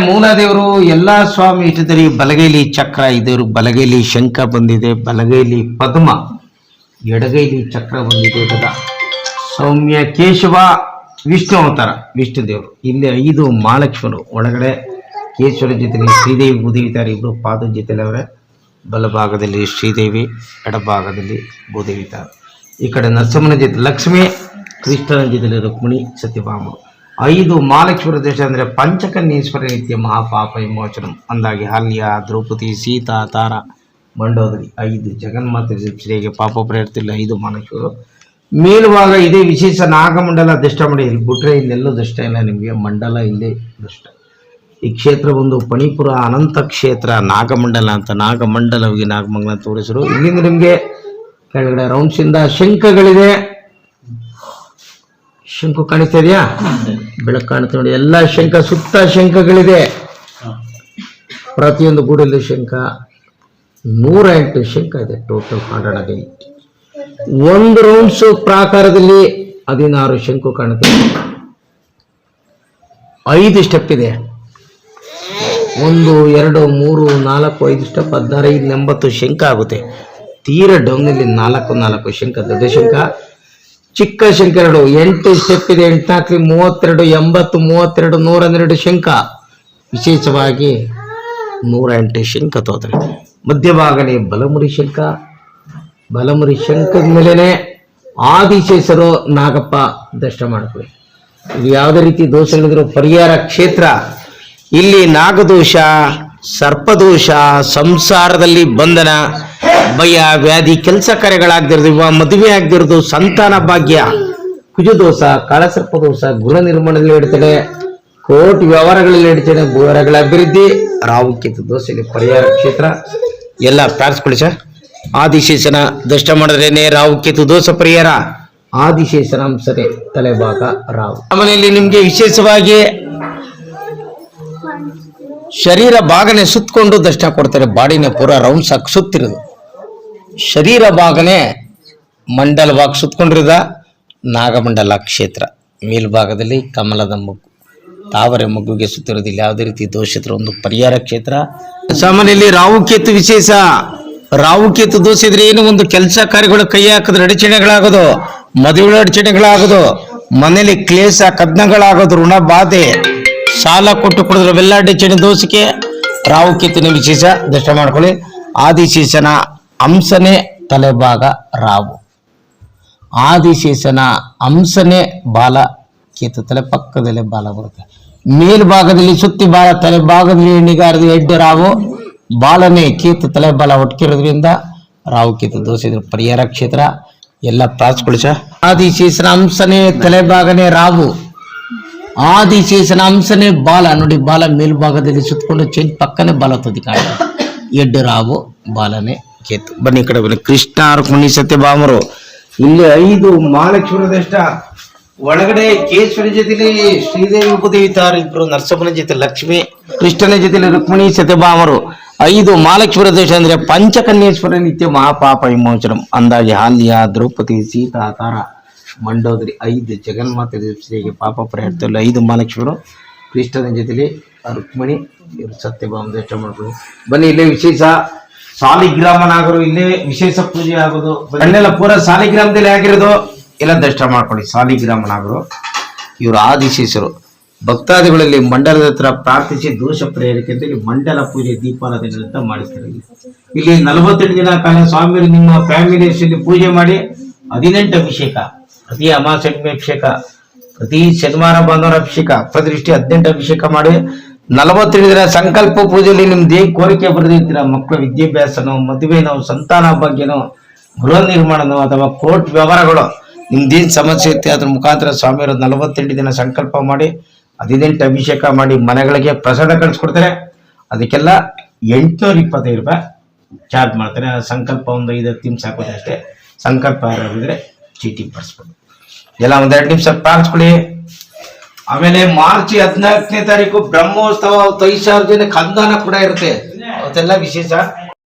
ಮೂಲದೇವರು ಎಲ್ಲಾ ಸ್ವಾಮಿ ಇಟ್ಟಿದ್ದಾರೆ ಬಲಗೈಲಿ ಚಕ್ರ ಇದ್ದವರು ಬಲಗೈಲಿ ಶಂಖ ಬಂದಿದೆ, ಬಲಗೈಲಿ ಪದ್ಮ, ಎಡಗೈಲಿ ಚಕ್ರ ಬಂದಿದೆ ಸೌಮ್ಯ ಕೇಶವ ವಿಷ್ಣು ಅವತಾರ, ವಿಷ್ಣು ದೇವರು. ಇಲ್ಲಿ ಐದು ಮಹಾಲಕ್ಷ್ಮರು ಒಳಗಡೆ ಕೇಶವರ ಜೊತೆಲಿ ಶ್ರೀದೇವಿ ಭೂದೇವಿತಾರೆ ಇಬ್ಬರು ಪಾದ ಜೊತೆಲಿ ಅವರೇ. ಬಲಭಾಗದಲ್ಲಿ ಶ್ರೀದೇವಿ, ಎಡಭಾಗದಲ್ಲಿ ಭೂದೇವಿ ಇದ್ದಾರೆ ಈ ಕಡೆ ನರಸಿಂಹನ ಜೊತೆ ಲಕ್ಷ್ಮಿ, ಕೃಷ್ಣನ ಜೊತೆಲಿ ರುಕ್ಮಿಣಿ ಸತ್ಯಭಾಮರು ಐದು ಮಹಾಲಕ್ಷ್ಮೀ ದೇಶ ಅಂದರೆ ಪಂಚಕನ್ಯೇಶ್ವರ ನಿತ್ಯ ಮಹಾಪಾಪ ವಿಮೋಚನ. ಅಂದಾಗಿ ಹಲ್ಯ, ದ್ರೌಪದಿ, ಸೀತಾ, ತಾರ ಮಂಡೋದರಿ ಐದು ಜಗನ್ಮಾತೆ ಶ್ರೀಗೆ ಪಾಪ ಪ್ರೇರ್ತಿಲ್ಲ ಐದು ಮಹಾಲಕ್ಷ್ಮೀರು ಮೇಲುವಾಗ ಇದೇ ವಿಶೇಷ ನಾಗಮಂಡಲ ದೃಷ್ಟ ಮಾಡಿ, ಇಲ್ಲಿ ಬಿಟ್ರೆ ಇಲ್ಲೆಲ್ಲೂ ದೃಷ್ಟ ಇಲ್ಲ, ನಿಮಗೆ ಮಂಡಲ ಇಲ್ಲೇ ದೃಷ್ಟ. ಈ ಕ್ಷೇತ್ರ ಒಂದು ಪಣಿಪುರ ಅನಂತ ಕ್ಷೇತ್ರ, ನಾಗಮಂಡಲ ಅಂತ ನಾಗಮಂಡಲವಿಗೆ ನಾಗಮಂಗಲ ತೋರಿಸರು. ಇಲ್ಲಿಂದ ನಿಮಗೆ ಕೆಳಗಡೆ ರೌಂಡ್ಸಿಂದ ಶಂಖಗಳಿದೆ ಶಂಕು ಕಾಣಿಸ್ತಾ ಇದೆಯಾ ಬೆಳಕು ಕಾಣುತ್ತೆ ನೋಡಿ, ಎಲ್ಲ ಶಂಖ, ಸುತ್ತ ಶಂಖಗಳಿದೆ. ಪ್ರತಿಯೊಂದು ಗೂಡಲ್ಲಿ ಶಂಖ ನೂರ ಎಂಟು ಶಂಖ ಇದೆ ಟೋಟಲ್ ಕಾಂಡಣದಲ್ಲಿ ಒಂದು ರೌಂಡ್ಸ್ ಪ್ರಾಕಾರದಲ್ಲಿ ಹದಿನಾರು ಶಂಕು ಕಾಣುತ್ತೆ. ಐದು ಸ್ಟೆಪ್ ಇದೆ. ಒಂದು, ಎರಡು, ಮೂರು, ನಾಲ್ಕು, ಐದು ಸ್ಟೆಪ್ ಹದಿನಾರು, ಐದು ಎಂಬತ್ತು ಶಂಖ ಆಗುತ್ತೆ. ತೀರ ಡೌನಲ್ಲಿ ನಾಲ್ಕು ನಾಲ್ಕು ಶಂಕ ದೊಡ್ಡ ಶಂಖ. ಚಿಕ್ಕ ಶಂಖ ಎರಡು ಎಂಟು ಸ್ಟೆಪ್ ಇದೆ ಎಂಟ್ನಾಲ್ಕು ಮೂವತ್ತೆರಡು, ಎಂಬತ್ತು, ಮೂವತ್ತೆರಡು ನೂರ ಹನ್ನೆರಡು ಶಂಕ ವಿಶೇಷವಾಗಿ ನೂರ ಎಂಟು ಶಂಕ ತೋದ್ರೆ ಮಧ್ಯಭಾಗನೇ ಬಲಮುರಿ ಶಂಕ ಬಲಮುರಿ ಶಂಕದ ಮೇಲೇನೆ ಆದಿಶೇಷರು ನಾಗಪ್ಪ ದರ್ಶನ ಮಾಡ್ಕೊಳ್ಳಿ ಇದು ಯಾವುದೇ ರೀತಿ ದೋಷಗಳಿದ್ರು ಪರಿಹಾರ ಕ್ಷೇತ್ರ. ಇಲ್ಲಿ ನಾಗದೋಷ, ಸರ್ಪದೋಷ, ಸಂಸಾರದಲ್ಲಿ ಬಂಧನ ಭಯ, ವ್ಯಾಧಿ, ಕೆಲಸ ಕಾರ್ಯಗಳಾಗ್ದಿರೋದು ವಿವಾಹ ಮದುವೆ ಆಗ್ದಿರೋದು, ಸಂತಾನ ಭಾಗ್ಯ ಕುಜದೋಷ ಕಾಳಸರ್ಪ ದೋಸ ಗೃಹ ನಿರ್ಮಾಣದಲ್ಲಿ ಇಡ್ತದೆ ಕೋಟಿ ವ್ಯವಹಾರಗಳಲ್ಲಿ ಹೇಳ್ತೇನೆ ವ್ಯವಹಾರಗಳ ಅಭಿವೃದ್ಧಿ, ರಾಹುಕೇತು ದೋಷ ಇಲ್ಲಿ ಪರಿಹಾರ ಕ್ಷೇತ್ರ. ಎಲ್ಲ ಪ್ರಾರ್ಥಿಸ್ಕೊಳ್ಳಿ ಸರ್. ಆದಿಶೇಷನ ದಷ್ಟ ಮಾಡಿದ್ರೇನೆ ರಾಹುಕೇತು ದೋಸ ಪರಿಹಾರ. ಆದಿಶೇಷನ ಸರಿ ತಲೆಭಾಗ ರಾವು ಆಮೇಲೆ ನಿಮ್ಗೆ ವಿಶೇಷವಾಗಿ ಶರೀರ ಭಾಗನೆ ಸುತ್ತಕೊಂಡು ದಷ್ಟ ಕೊಡ್ತಾರೆ, ಬಾಡಿನ ಪೂರ ರೌಂಡ್ಸ್ ಹಾಕಿ ಸುತ್ತಿರೋದು. ಶರೀರ ಭಾಗನೇ ಮಂಡಲವಾಗಿ ಭಾಗ ಸುತ್ತಕೊಂಡಿರೋದ ನಾಗಮಂಡಲ ಕ್ಷೇತ್ರ. ಮೇಲ್ಭಾಗದಲ್ಲಿ ಕಮಲದ ಮಗ್ಗು ತಾವರೆ ಮಗ್ಗುಗೆ ಸುತ್ತಿರೋದಿಲ್ಲ ಯಾವುದೇ ರೀತಿ ದೋಷ ಇದ್ರೆ ಒಂದು ಪರಿಹಾರ ಕ್ಷೇತ್ರ. ಸಾಮಾನ್ಯಲ್ಲಿ ರಾಹುಕೇತು ವಿಶೇಷ. ರಾಹುಕೇತು ದೋಷ ಇದ್ರೆ ಏನು? ಒಂದು ಕೆಲಸ ಕಾರ್ಯಗಳು ಕೈ ಹಾಕಿದ್ರೆ ಅಡಚಣೆಗಳಾಗೋದು, ಮದುವೆ ಅಡಚಣೆಗಳಾಗೋದು ಮನೇಲಿ ಕ್ಲೇಶ, ಕದ್ನಗಳಾಗೋದು, ಋಣ ಬಾಧೆ, ಸಾಲ ಕೊಟ್ಟು ಕೊಡಿದ್ರೆ ಅವೆಲ್ಲ ಅಡಚಣೆ, ದೋಷಕ್ಕೆ ರಾಹುಕೇತುನ ವಿಶೇಷ. ದರ್ಶನ ಮಾಡ್ಕೊಳ್ಳಿ. ಆದಿಶೇಷನ ಅಂಶನೇ ತಲೆಭಾಗ ರಾವು. ಆದಿಶೇಷನ ಹಂಸನೇ ಬಾಲ ಕೇತು, ತಲೆ ಪಕ್ಕದಲ್ಲೇ ಬಾಲ ಬರುತ್ತೆ. ಮೇಲ್ಭಾಗದಲ್ಲಿ ಸುತ್ತಿ ಬಾಲ ತಲೆ ಭಾಗದಲ್ಲಿ ಎಡ್ಡು ಎಡ್ಡೆ ರಾವು, ಬಾಲನೇ ಕೇತು, ತಲೆ ಬಾಲ ಒಟ್ಕಿರೋದ್ರಿಂದ ರಾವು ಕೇತು. ದೋಷ ಇದ್ರ ಪರಿಹಾರ ಕ್ಷೇತ್ರ, ಎಲ್ಲ ಪ್ರಾಸ್ಕೊಳಿಸ ಆದಿಶೇಷನ ಹಂಸನೇ ತಲೆಭಾಗನೇ ರಾವು. ಆದಿಶೇಷನ ಅಂಶನೇ ಬಾಲ. ನೋಡಿ, ಬಾಲ ಮೇಲ್ಭಾಗದಲ್ಲಿ ಸುತ್ತಕೊಂಡು ಚೆಂಟ್ ಪಕ್ಕನೇ ಬಾಲ ತುದಿ ಕಾಣ ಎಡ್ಡು ರಾವು, ಬಾಲನೇ ಕೇತು. ಬನ್ನಿ ಈ ಕಡೆ ಬನ್ನಿ. ಕೃಷ್ಣ ರುಕ್ಮಿಣಿ ಸತ್ಯಭಾಮರು ಇಲ್ಲಿ ಐದು ಮಹಾಲಕ್ಷ್ಮೀರ ದಷ್ಟ ಒಳಗಡೆ ಕೇಶ್ವರಿ ಜೊತೆಲಿ ಶ್ರೀದೇವಿ ಉಪದೇವಿತಾರ ಇಬ್ರು ನರಸಮ್ಮನ ಜೊತೆ ಲಕ್ಷ್ಮಿ, ಕೃಷ್ಣನ ಜೊತೆಲಿ ರುಕ್ಮಿಣಿ ಸತ್ಯಭಾಮರು ಐದು ಮಹಾಲಕ್ಷ್ಮೀರ ದೇಶ ಅಂದ್ರೆ ಪಂಚಕನ್ಯೇಶ್ವರ ನಿತ್ಯ ಮಹಾಪಾಪ ವಿಮೋಚನಂ. ಅಂದಾಜೆ ಹಾಲ್ಯ ದ್ರೌಪದಿ, ಸೀತಾ, ತಾರ, ಮಂಡೋದರಿ, ಐದು ಜಗನ್ಮಾತೆ ಶ್ರೀಗೆ ಪಾಪ ಪ್ರಯತ್ನ ಐದು ಮಹಾಲಕ್ಷ್ಮೀರು ಕೃಷ್ಣನ ಜೊತೆಲಿ ರುಕ್ಮಿಣಿ ಸತ್ಯಭಾಮ ದೇಶ ಮಾಡ್ಬೋದು. ಬನ್ನಿ, ಇಲ್ಲೇ ವಿಶೇಷ. ಸಾಲಿಗ್ರಾಮನಾಗರು ಇಲ್ಲೇ ವಿಶೇಷ ಪೂಜೆ ಆಗೋದು, ಬನ್ನೆಲ್ಲ ಪೂರ ಸಾಲಿಗ್ರಾಮದಲ್ಲಿ ಆಗಿರೋದು. ಎಲ್ಲ ದರ್ಶನ ಮಾಡ್ಕೊಳ್ಳಿ. ಸಾಲಿಗ್ರಾಮನಾಗರು, ಇವರು ಆದಿಶೇಷರು. ಭಕ್ತಾದಿಗಳಲ್ಲಿ ಮಂಡಲದ ಹತ್ರ ಪ್ರಾರ್ಥಿಸಿ ದೋಷ ಹೇಳಿ ಮಂಡಲ ಪೂಜೆ ದೀಪಾರಾಧನೆ ಅಂತ ಮಾಡಿಸ್ತಾರೆ ಇಲ್ಲಿ. ಇಲ್ಲಿ ನಲವತ್ತೆಂಟು ದಿನ ಕಾಲ ಸ್ವಾಮಿಯರು ನಿಮ್ಮ ಫ್ಯಾಮಿಲಿ ಪೂಜೆ ಮಾಡಿ, ಹದಿನೆಂಟು ಅಭಿಷೇಕ, ಪ್ರತಿ ಅಮಾಸೆ ಅಭಿಷೇಕ, ಪ್ರತಿ ಶನಿವಾರ ಭಾನುವಾರ ಅಭಿಷೇಕ ಪ್ರತಿಷ್ಠೆ ಹದಿನೆಂಟು ಅಭಿಷೇಕ ಮಾಡಿ ನಲವತ್ತೆರಡು ದಿನ ಸಂಕಲ್ಪ ಪೂಜೆಯಲ್ಲಿ ನಿಮ್ದು ಏನ್ ಕೋರಿಕೆ ಬರೆದಿರ್ತೀರ? ಮಕ್ಕಳ ವಿದ್ಯಾಭ್ಯಾಸನೋ, ಮದುವೆನೋ, ಸಂತಾನ ಭಾಗ್ಯನೋ, ಗೃಹ ನಿರ್ಮಾಣನೋ ಅಥವಾ ಕೋರ್ಟ್ ವ್ಯವಹಾರಗಳು? ನಿಮ್ದೇನ್ ಸಮಸ್ಯೆ ಇರುತ್ತೆ ಅದ್ರ ಮುಖಾಂತರ ಸ್ವಾಮಿಯವರು ನಲವತ್ತೆಂಟು ದಿನ ಸಂಕಲ್ಪ ಮಾಡಿ, ಹದಿನೆಂಟು ಅಭಿಷೇಕ ಮಾಡಿ ಮನೆಗಳಿಗೆ ಪ್ರಸಾದ ಕಳಿಸ್ಕೊಡ್ತಾರೆ. ಅದಕ್ಕೆಲ್ಲ ಎಂಟುನೂರ ಇಪ್ಪತ್ತೈದು ರೂಪಾಯಿ ಚಾರ್ಜ್ ಮಾಡ್ತಾರೆ. ಸಂಕಲ್ಪ ಒಂದು ಐದು ಹತ್ತು ನಿಮಿಷ ಹಾಕೋದು ಅಷ್ಟೇ. ಸಂಕಲ್ಪ ಯಾರಿದ್ರೆ ಚೀಟಿ ಬರ್ಸ್ಬೋದು. ಎಲ್ಲ ಒಂದೆರಡು ನಿಮಿಷ ಪ್ರಾರ್ಥಿಸ್ಕೊಳ್ಳಿ ಆಮೇಲೆ ಮಾರ್ಚ್ ಹದಿನಾಲ್ಕನೇ ತಾರೀಕು ಬ್ರಹ್ಮೋತ್ಸವ ತೈಸಾರ್ಜನೆ ಕಂದಾನ ಕೂಡ ಇರುತ್ತೆ. ಅವತ್ತೆಲ್ಲ ವಿಶೇಷ.